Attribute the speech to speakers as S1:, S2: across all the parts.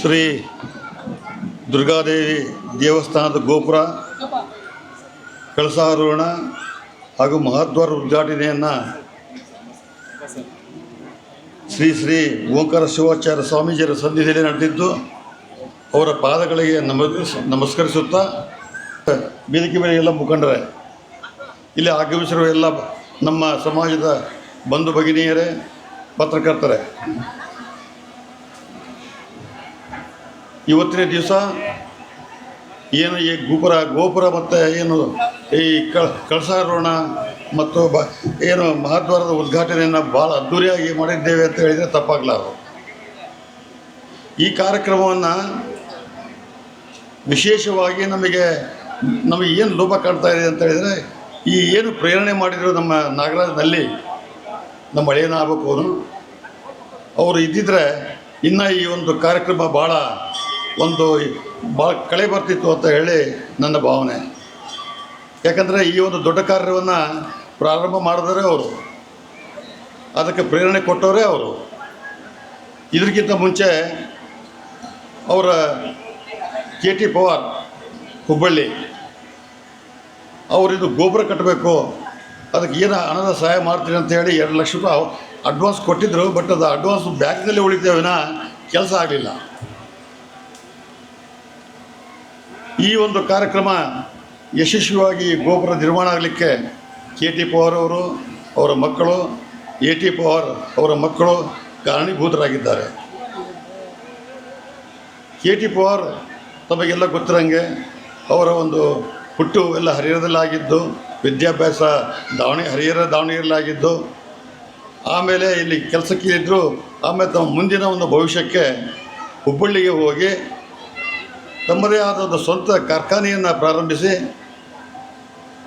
S1: ಶ್ರೀ ದುರ್ಗಾದೇವಿ ದೇವಸ್ಥಾನದ ಗೋಪುರ, ಕಳಸಾರೋಹಣ ಹಾಗೂ ಮಹಾದ್ವಾರ ಉದ್ಘಾಟನೆಯನ್ನು ಶ್ರೀ ಶ್ರೀ ಓಂಕಾರ ಶಿವಾಚಾರ್ಯ ಸ್ವಾಮೀಜಿಯರ ಸನ್ನಿಧಿಯಲ್ಲಿ ನಡೆದಿದ್ದು, ಅವರ ಪಾದಗಳಿಗೆ ನಮ, ನಮಸ್ಕರಿಸುತ್ತಾ, ವೇದಿಕೆ ಮೇಲೆ ಎಲ್ಲ ಮುಖಂಡರೆ, ಇಲ್ಲಿ ಆಗಮಿಸಿರುವ ಎಲ್ಲ ನಮ್ಮ ಸಮಾಜದ ಬಂಧು ಭಗಿನಿಯರೇ, ಪತ್ರಕರ್ತರೇ ಇವತ್ತಿನ ದಿವಸ ಏನು ಈ ಗೋಪುರ ಗೋಪುರ ಮತ್ತು ಏನು ಈ ಕ ಕಳಸಾರೋಹಣ ಮತ್ತು ಬ, ಏನು ಮಹಾದ್ವಾರದ ಉದ್ಘಾಟನೆಯನ್ನು ಭಾಳ ಅದ್ದೂರಿಯಾಗಿ ಮಾಡಿದ್ದೇವೆ ಅಂತ ಹೇಳಿದರೆ ತಪ್ಪಾಗಲಾರದು. ಈ ಕಾರ್ಯಕ್ರಮವನ್ನು ವಿಶೇಷವಾಗಿ ನಮಗೆ ನಮಗೆ ಏನು ಲೋಪ ಕಾಣ್ತಾ ಇದೆ ಅಂತ ಹೇಳಿದರೆ, ಈ ಏನು ಪ್ರೇರಣೆ ಮಾಡಿದರು ನಮ್ಮ ನಾಗರಾಜನಲ್ಲಿ ನಮ್ಮ ಹಳೆಯನಾಗಬೇಕು ಅವರು ಇದ್ದಿದ್ರೆ ಇನ್ನು ಈ ಒಂದು ಕಾರ್ಯಕ್ರಮ ಭಾಳ ಒಂದು ಭಾಳ ಕಳೆ ಬರ್ತಿತ್ತು ಅಂತ ಹೇಳಿ ನನ್ನ ಭಾವನೆ. ಯಾಕಂದರೆ ಈ ಒಂದು ದೊಡ್ಡ ಕಾರ್ಯವನ್ನು ಪ್ರಾರಂಭ ಮಾಡಿದರೆ ಅವರು. ಅದಕ್ಕೆ ಪ್ರೇರಣೆ ಕೊಟ್ಟವರೇ ಅವರು. ಇದಕ್ಕಿಂತ ಮುಂಚೆ ಅವರ ಕೆ ಟಿ ಪವಾರ್ ಹುಬ್ಬಳ್ಳಿ, ಅವರಿದು ಗೋಪುರ ಕಟ್ಟಬೇಕು, ಅದಕ್ಕೆ ಏನು ಹಣದ ಸಹಾಯ ಮಾಡ್ತೀನಿ ಅಂತ ಹೇಳಿ ಎರಡು ಲಕ್ಷ ರೂಪಾಯಿ ಅಡ್ವಾನ್ಸ್ ಕೊಟ್ಟಿದ್ದರು ಬಟ್ ಅದು ಅಡ್ವಾನ್ಸ್ ಬ್ಯಾಂಕ್ನಲ್ಲಿ ಉಳಿತೇವಿನ ಕೆಲಸ ಆಗಲಿಲ್ಲ. ಈ ಒಂದು ಕಾರ್ಯಕ್ರಮ ಯಶಸ್ವಿಯಾಗಿ ಗೋಪುರ ನಿರ್ಮಾಣ ಆಗಲಿಕ್ಕೆ ಕೆ ಟಿ ಪವಾರ್ ಅವರು, ಅವರ ಮಕ್ಕಳು, ಎ ಟಿ ಪವಾರ್ ಅವರ ಮಕ್ಕಳು ಕಾರಣೀಭೂತರಾಗಿದ್ದಾರೆ. ಕೆ ಟಿ ಪವಾರ್ ತಮಗೆಲ್ಲ ಗೊತ್ತಿರಂಗೆ ಅವರ ಒಂದು ಹುಟ್ಟು ಎಲ್ಲ ಹರಿಹರದಲ್ಲಾಗಿದ್ದು ವಿದ್ಯಾಭ್ಯಾಸ ದಾವಣಿ ಹರಿಹರ ದಾವಣಗೆರೆಯಲ್ಲಾಗಿದ್ದು ಆಮೇಲೆ ಇಲ್ಲಿ ಕೆಲಸಕ್ಕೆ ಇದ್ದರು ಆಮೇಲೆ ತಮ್ಮ ಮುಂದಿನ ಒಂದು ಭವಿಷ್ಯಕ್ಕೆ ಹುಬ್ಬಳ್ಳಿಗೆ ಹೋಗಿ ತಮ್ಮದೇ ಆದ ಒಂದು ಸ್ವಂತ ಕಾರ್ಖಾನೆಯನ್ನು ಪ್ರಾರಂಭಿಸಿ,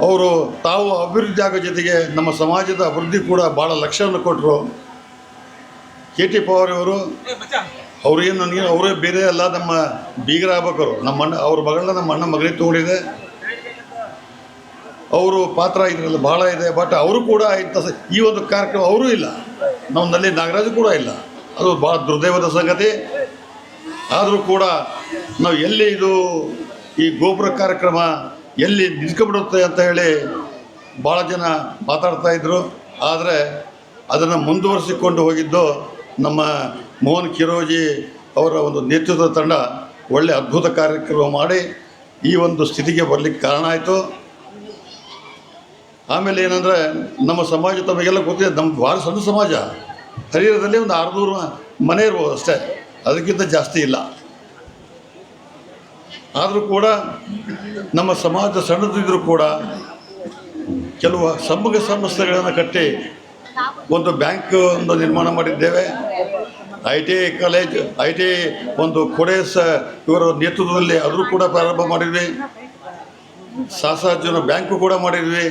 S1: ಅವರು ತಾವು ಅಭಿವೃದ್ಧಿ ಆಗೋ ಜೊತೆಗೆ ನಮ್ಮ ಸಮಾಜದ ಅಭಿವೃದ್ಧಿ ಕೂಡ ಭಾಳ ಲಕ್ಷ್ಯವನ್ನು ಕೊಟ್ಟರು. ಕೆ ಟಿ ಪವಾರ್ ಅವರು ಅವ್ರೇನು ನನಗೆ, ಅವರೇ ಬೇರೆ ಅಲ್ಲ ನಮ್ಮ ಬೀಗರಾಗಬೇಕರು ನಮ್ಮ ಅಣ್ಣ, ಅವ್ರ ಮಗಳನ್ನ ನಮ್ಮ ಅಣ್ಣ ಮಗಳಿಗೆ ತೊಗೊಂಡಿದೆ. ಅವರು ಪಾತ್ರ ಇದರಲ್ಲಿ ಭಾಳ ಇದೆ ಬಟ್ ಅವರು ಕೂಡ ಇಂಥ ಈ ಒಂದು ಕಾರ್ಯಕ್ರಮ ಅವರೂ ಇಲ್ಲ. ನಮ್ಮಲ್ಲಿ ನಾಗರಾಜು ಕೂಡ ಇಲ್ಲ. ಅದು ಭಾಳ ದುರ್ದೈವದ ಸಂಗತಿ. ಆದರೂ ಕೂಡ ನಾವು ಎಲ್ಲಿ ಇದು ಈ ಗೋಪುರ ಕಾರ್ಯಕ್ರಮ ಎಲ್ಲಿ ನಿಂತ್ಕೊಂಡ್ಬಿಡುತ್ತೆ ಅಂತ ಹೇಳಿ ಭಾಳ ಜನ ಮಾತಾಡ್ತಾ ಇದ್ದರು ಆದರೆ ಅದನ್ನು ಮುಂದುವರಿಸಿಕೊಂಡು ಹೋಗಿದ್ದು ನಮ್ಮ ಮೋಹನ್ ಕಿರೋಜಿ ಅವರ ಒಂದು ನೇತೃತ್ವದ ತಂಡ ಒಳ್ಳೆ ಅದ್ಭುತ ಕಾರ್ಯಕ್ರಮ ಮಾಡಿ ಈ ಒಂದು ಸ್ಥಿತಿಗೆ ಬರಲಿಕ್ಕೆ ಕಾರಣ ಆಯಿತು. ಆಮೇಲೆ ಏನಂದರೆ ನಮ್ಮ ಸಮಾಜ ತಮಗೆಲ್ಲ ಗೊತ್ತಿದೆ ನಮ್ಮ ಭಾಳ ಸಣ್ಣ ಸಮಾಜ. ಹರಿಹರದಲ್ಲಿ ಒಂದು ಆರುನೂರು ಮನೆ ಇರ್ಬೋದು ಅಷ್ಟೇ. ಅದಕ್ಕಿಂತ ಜಾಸ್ತಿ ಇಲ್ಲ. ಆದರೂ ಕೂಡ ನಮ್ಮ ಸಮಾಜ ಸಣ್ಣದಿದ್ದರೂ ಕೂಡ ಕೆಲವು ಸಮಗ್ರ ಸಂಸ್ಥೆಗಳನ್ನು ಕಟ್ಟಿ ಒಂದು ಬ್ಯಾಂಕ್ ಒಂದು ನಿರ್ಮಾಣ ಮಾಡಿದ್ದೇವೆ. I T I college, I T I ಒಂದು ಕೊಡೇಸ್ ಇವರ ನೇತೃತ್ವದಲ್ಲಿ ಅದರೂ ಕೂಡ ಪ್ರಾರಂಭ ಮಾಡಿದ್ವಿ. ಸಾಸಾರ್ಜುನ ಬ್ಯಾಂಕು ಕೂಡ ಮಾಡಿದ್ವಿ.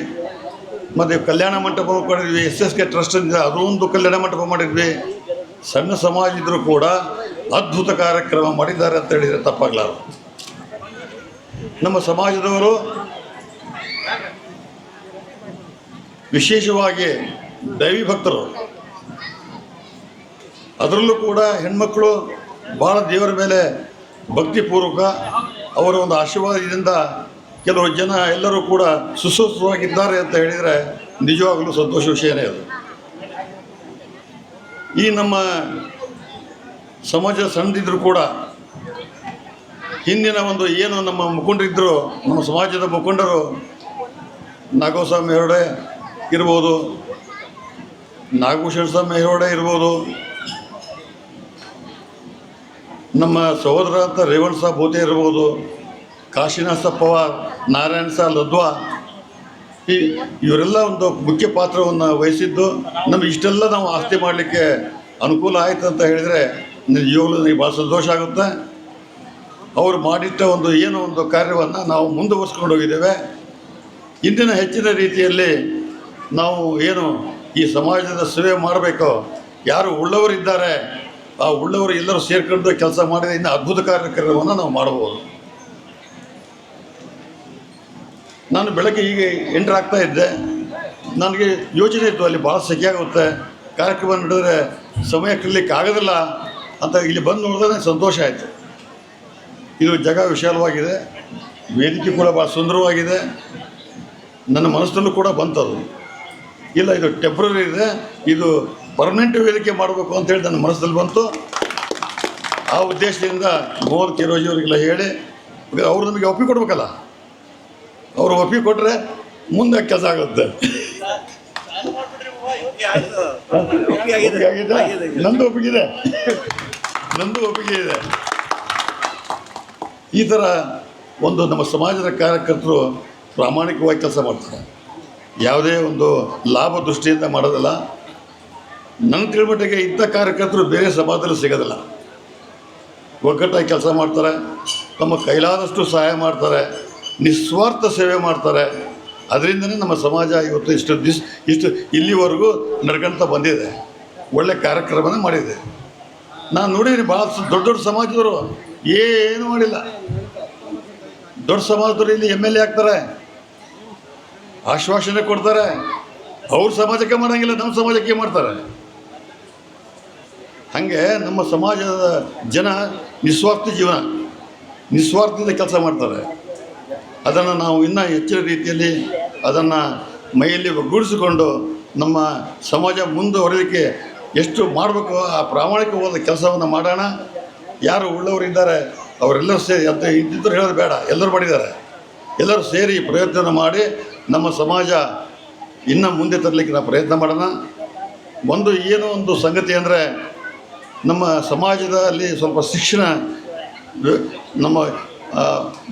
S1: ಮತ್ತು ಕಲ್ಯಾಣ ಮಂಟಪ ಮಾಡಿದ್ವಿ. ಎಸ್ ಎಸ್ ಕೆ ಟ್ರಸ್ಟಿಂದ ಅದೂ ಒಂದು ಕಲ್ಯಾಣ ಮಂಟಪ ಮಾಡಿದ್ವಿ. ಸಣ್ಣ ಸಮಾಜ ಇದ್ದರೂ ಕೂಡ ಅದ್ಭುತ ಕಾರ್ಯಕ್ರಮ ಮಾಡಿದ್ದಾರೆ ಅಂತ ಹೇಳಿದರೆ ತಪ್ಪಾಗಲಾರದು. ನಮ್ಮ ಸಮಾಜದವರು ವಿಶೇಷವಾಗಿ ದೈವಿ ಭಕ್ತರು, ಅದರಲ್ಲೂ ಕೂಡ ಹೆಣ್ಮಕ್ಕಳು ಭಾಳ ದೇವರ ಮೇಲೆ ಭಕ್ತಿಪೂರ್ವಕ ಅವರ ಒಂದು ಆಶೀರ್ವಾದದಿಂದ ಕೆಲವು ಜನ ಎಲ್ಲರೂ ಕೂಡ ಸುಸೂತ್ರವಾಗಿದ್ದಾರೆ ಅಂತ ಹೇಳಿದರೆ ನಿಜವಾಗಲೂ ಸಂತೋಷ ವಿಷಯನೇ ಅದು. ಈ ನಮ್ಮ ಸಮಾಜ ಸಣ್ಣದಿದ್ದರೂ ಕೂಡ ಹಿಂದಿನ ಒಂದು ಏನು ನಮ್ಮ ಮುಖಂಡರಿದ್ದರು ನಮ್ಮ ಸಮಾಜದ ಮುಖಂಡರು, ನಾಗೋಸ್ವಾಮಿ ಹೆರಡೆ ಇರ್ಬೋದು ನಾಗಭೂಷಣ ಸ್ವಾಮಿ ಹೆರಡೆ ಇರ್ಬೋದು, ನಮ್ಮ ಸಹೋದರ ಅಂತ ರೇವಣ್ ಸಾಬ್ ಭೂತೆ ಇರ್ಬೋದು, ಕಾಶಿನಾಥ ಪವಾರ್, ನಾರಾಯಣ ಸಾ ಲದ್ವಾ, ಈ ಇವರೆಲ್ಲ ಒಂದು ಮುಖ್ಯ ಪಾತ್ರವನ್ನು ವಹಿಸಿದ್ದು, ನಮಗೆ ಇಷ್ಟೆಲ್ಲ ನಾವು ಆಸ್ತಿ ಮಾಡಲಿಕ್ಕೆ ಅನುಕೂಲ ಆಯಿತು ಅಂತ ಹೇಳಿದರೆ, ನಿಜವಾಗ್ಲೂ ನನಗೆ ಭಾಳ ಸಂತೋಷ ಆಗುತ್ತೆ. ಅವರು ಮಾಡಿಟ್ಟ ಒಂದು ಏನೋ ಒಂದು ಕಾರ್ಯವನ್ನು ನಾವು ಮುಂದುವರಿಸ್ಕೊಂಡು ಹೋಗಿದ್ದೇವೆ. ಇಂದಿನ ಹೆಚ್ಚಿನ ರೀತಿಯಲ್ಲಿ ನಾವು ಏನು ಈ ಸಮಾಜದ ಸೇವೆ ಮಾಡಬೇಕು, ಯಾರು ಉಳ್ಳವರಿದ್ದಾರೆ, ಆ ಉಳ್ಳವರು ಎಲ್ಲರೂ ಸೇರ್ಕೊಂಡು ಕೆಲಸ ಮಾಡಿದ ಇನ್ನು ಅದ್ಭುತ ಕಾರ್ಯಕ್ರಮವನ್ನು ನಾವು ಮಾಡಬಹುದು. ನಾನು ಬೆಳಗ್ಗೆ ಹೀಗೆ ಎಂಟ್ರ್ ಆಗ್ತಾ ಇದ್ದೆ. ನನಗೆ ಯೋಚನೆ ಇತ್ತು, ಅಲ್ಲಿ ಭಾಳ ಸೆಕೆ ಆಗುತ್ತೆ ಕಾರ್ಯಕ್ರಮ ನಡೆದರೆ ಸಮಯ ಕಲಿಲಿಕ್ಕೆ ಆಗೋದಿಲ್ಲ ಅಂತ ಇಲ್ಲಿ ಬಂದು ನೋಡಿದ್ರೆ ಸಂತೋಷ ಆಯಿತು. ಇದು ಜಾಗ ವಿಶಾಲವಾಗಿದೆ. ವೇದಿಕೆ ಕೂಡ ಭಾಳ ಸುಂದರವಾಗಿದೆ. ನನ್ನ ಮನಸ್ಸಲ್ಲೂ ಕೂಡ ಬಂತದು. ಇಲ್ಲ ಇದು ಟೆಂಪ್ರರಿ ಇದೆ. ಇದು ಪರ್ಮನೆಂಟ್ ವೇದಿಕೆ ಮಾಡಬೇಕು ಅಂತೇಳಿ ನನ್ನ ಮನಸ್ಸಲ್ಲಿ ಬಂತು. ಆ ಉದ್ದೇಶದಿಂದ ಮೋಹನ್ ಕಿರೋಜಿ ಅವರಿಗೆಲ್ಲ ಹೇಳಿ ಅವರು ನಮಗೆ ಒಪ್ಪಿ ಕೊಡ್ಬೇಕಲ್ಲ? ಅವರು ಒಪ್ಪಿ ಕೊಟ್ಟರೆ ಮುಂದೆ ಕೆಲಸ ಆಗುತ್ತೆ? ನಂದು ಒಪ್ಪಿಗೆ ಇದೆ. ನಂದು ಒಪ್ಪಿಗೆ ಇದೆ. ಈ ಥರ ಒಂದು ನಮ್ಮ ಸಮಾಜದ ಕಾರ್ಯಕರ್ತರು ಪ್ರಾಮಾಣಿಕವಾಗಿ ಕೆಲಸ ಮಾಡ್ತಾರೆ. ಯಾವುದೇ ಒಂದು ಲಾಭ ದೃಷ್ಟಿಯಿಂದ ಮಾಡೋದಿಲ್ಲ. ನನ್ನ ತಿಳಿಮಟ್ಟಿಗೆ ಇಂಥ ಕಾರ್ಯಕರ್ತರು ಬೇರೆ ಸಮಾಜದಲ್ಲಿ ಸಿಗೋದಿಲ್ಲ. ಒಗ್ಗಟ್ಟಾಗಿ ಕೆಲಸ ಮಾಡ್ತಾರೆ, ತಮ್ಮ ಕೈಲಾದಷ್ಟು ಸಹಾಯ ಮಾಡ್ತಾರೆ, ನಿಸ್ವಾರ್ಥ ಸೇವೆ ಮಾಡ್ತಾರೆ. ಅದರಿಂದನೇ ನಮ್ಮ ಸಮಾಜ ಇವತ್ತು ಇಷ್ಟು ದಿಸ್, ಇಷ್ಟು ಇಲ್ಲಿವರೆಗೂ ನಡ್ಕೊಂತ ಬಂದಿದೆ. ಒಳ್ಳೆ ಕಾರ್ಯಕ್ರಮನೇ ಮಾಡಿದೆ. ನಾನು ನೋಡಿದ್ದೀನಿ ಭಾಳ ದೊಡ್ಡ ದೊಡ್ಡ ಸಮಾಜದವರು, ಏನು ಮಾಡಿಲ್ಲ. ದೊಡ್ಡ ಸಮಾಜದವರು ಇಲ್ಲಿ ಎಂ ಎಲ್ ಎ ಆಗ್ತಾರೆ. ಆಶ್ವಾಸನೆ ಕೊಡ್ತಾರೆ. ಅವ್ರ ಸಮಾಜಕ್ಕೆ ಮಾಡಂಗಿಲ್ಲ, ನಮ್ಮ ಸಮಾಜಕ್ಕೆ ಮಾಡ್ತಾರೆ. ಹಾಗೆ ನಮ್ಮ ಸಮಾಜದ ಜನ ನಿಸ್ವಾರ್ಥ ಜೀವನ, ನಿಸ್ವಾರ್ಥದಿಂದ ಕೆಲಸ ಮಾಡ್ತಾರೆ. ಅದನ್ನು ನಾವು ಇನ್ನೂ ಹೆಚ್ಚಿನ ರೀತಿಯಲ್ಲಿ ಅದನ್ನು ಮೈಯಲ್ಲಿ ಒಗ್ಗೂಡಿಸಿಕೊಂಡು ನಮ್ಮ ಸಮಾಜ ಮುಂದುವರೆಯೋದಕ್ಕೆ ಎಷ್ಟು ಮಾಡಬೇಕು ಆ ಪ್ರಾಮಾಣಿಕವಾದ ಕೆಲಸವನ್ನು ಮಾಡೋಣ. ಯಾರು ಉಳ್ಳವರಿದ್ದಾರೆ ಅವರೆಲ್ಲರೂ ಸೇರಿ ಅಂತ ಇದ್ದಿದ್ದರು ಹೇಳೋದು ಬೇಡ. ಎಲ್ಲರೂ ಮಾಡಿದ್ದಾರೆ. ಎಲ್ಲರೂ ಸೇರಿ ಪ್ರಯತ್ನ ಮಾಡಿ ನಮ್ಮ ಸಮಾಜ ಇನ್ನು ಮುಂದೆ ತರಲಿಕ್ಕೆ ನಾವು ಪ್ರಯತ್ನ ಮಾಡೋಣ. ಒಂದು ಏನೋ ಒಂದು ಸಂಗತಿ ಅಂದರೆ ನಮ್ಮ ಸಮಾಜದಲ್ಲಿ ಸ್ವಲ್ಪ ಶಿಕ್ಷಣ ನಮ್ಮ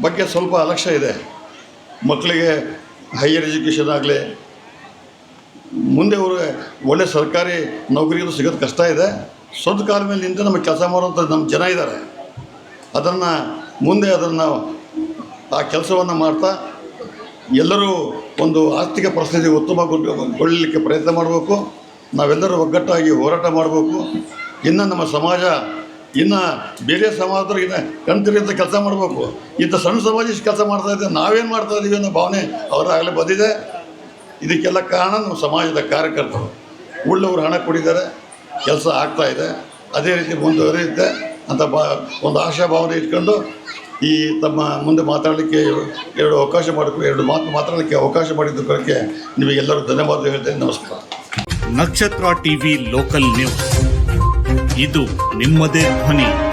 S1: ಬಗ್ಗೆ ಸ್ವಲ್ಪ ಅಲಕ್ಷ್ಯ ಇದೆ. ಮಕ್ಕಳಿಗೆ ಹೈಯರ್ ಎಜುಕೇಷನ್ ಆಗಲಿ, ಮುಂದೆ ಅವ್ರಿಗೆ ಒಳ್ಳೆ ಸರ್ಕಾರಿ ನೌಕರಿಗಳು ಸಿಗೋದು ಕಷ್ಟ ಇದೆ. ಸ್ವಂತ ಕಾಲ ಮೇಲೆ ನಿಂತು ನಮಗೆ ಕೆಲಸ ಮಾಡುವಂಥ ನಮ್ಮ ಜನ ಇದ್ದಾರೆ. ಅದನ್ನು ಮುಂದೆ ಅದನ್ನು ಆ ಕೆಲಸವನ್ನು ಮಾಡ್ತಾ ಎಲ್ಲರೂ ಒಂದು ಆರ್ಥಿಕ ಪರಿಸ್ಥಿತಿ ಉತ್ತಮಗೊಳ್ಳಲಿಕ್ಕೆ ಪ್ರಯತ್ನ ಮಾಡಬೇಕು. ನಾವೆಲ್ಲರೂ ಒಗ್ಗಟ್ಟಾಗಿ ಹೋರಾಟ ಮಾಡಬೇಕು. ಇನ್ನು ನಮ್ಮ ಸಮಾಜ, ಇನ್ನು ಬೇರೆ ಸಮಾಜದವ್ರು ಇನ್ನು ಕಣ್ತಿರಿಯಂಥ ಕೆಲಸ ಮಾಡಬೇಕು. ಇಂಥ ಸಣ್ಣ ಸಮಾಜ ಇಷ್ಟು ಕೆಲಸ ಮಾಡ್ತಾ ಇದ್ದೆ ನಾವೇನು ಮಾಡ್ತಾ ಇದ್ದೀವಿ ಅನ್ನೋ ಭಾವನೆ ಅವರಾಗಲೇ ಬಂದಿದೆ. ಇದಕ್ಕೆಲ್ಲ ಕಾರಣ ನಮ್ಮ ಸಮಾಜದ ಕಾರ್ಯಕರ್ತರು. ಉಳ್ಳವರು ಹಣ ಕೊಡಿದ್ದಾರೆ, ಕೆಲಸ ಆಗ್ತಾ ಇದೆ. ಅದೇ ರೀತಿ ಮುಂದುವರಿಯುತ್ತೆ. ಅಂತ ಬಾ ಒಂದು ಆಶಾಭಾವನೆ ಇಟ್ಕೊಂಡು ಈ ತಮ್ಮ ಮುಂದೆ ಮಾತಾಡಲಿಕ್ಕೆ ಎರಡು ಅವಕಾಶ ಮಾಡಿಕೊಂಡು ಎರಡು ಮಾತು ಮಾತಾಡಲಿಕ್ಕೆ ಅವಕಾಶ ಮಾಡಿದ್ದಕ್ಕೆ ನಿಮಗೆಲ್ಲರೂ ಧನ್ಯವಾದ ಹೇಳ್ತೇನೆ. ನಮಸ್ಕಾರ.
S2: ನಕ್ಷತ್ರ ಟಿವಿ ಲೋಕಲ್ ನ್ಯೂಸ್. ಇದು ನಿಮ್ಮದೇ ಧ್ವನಿ.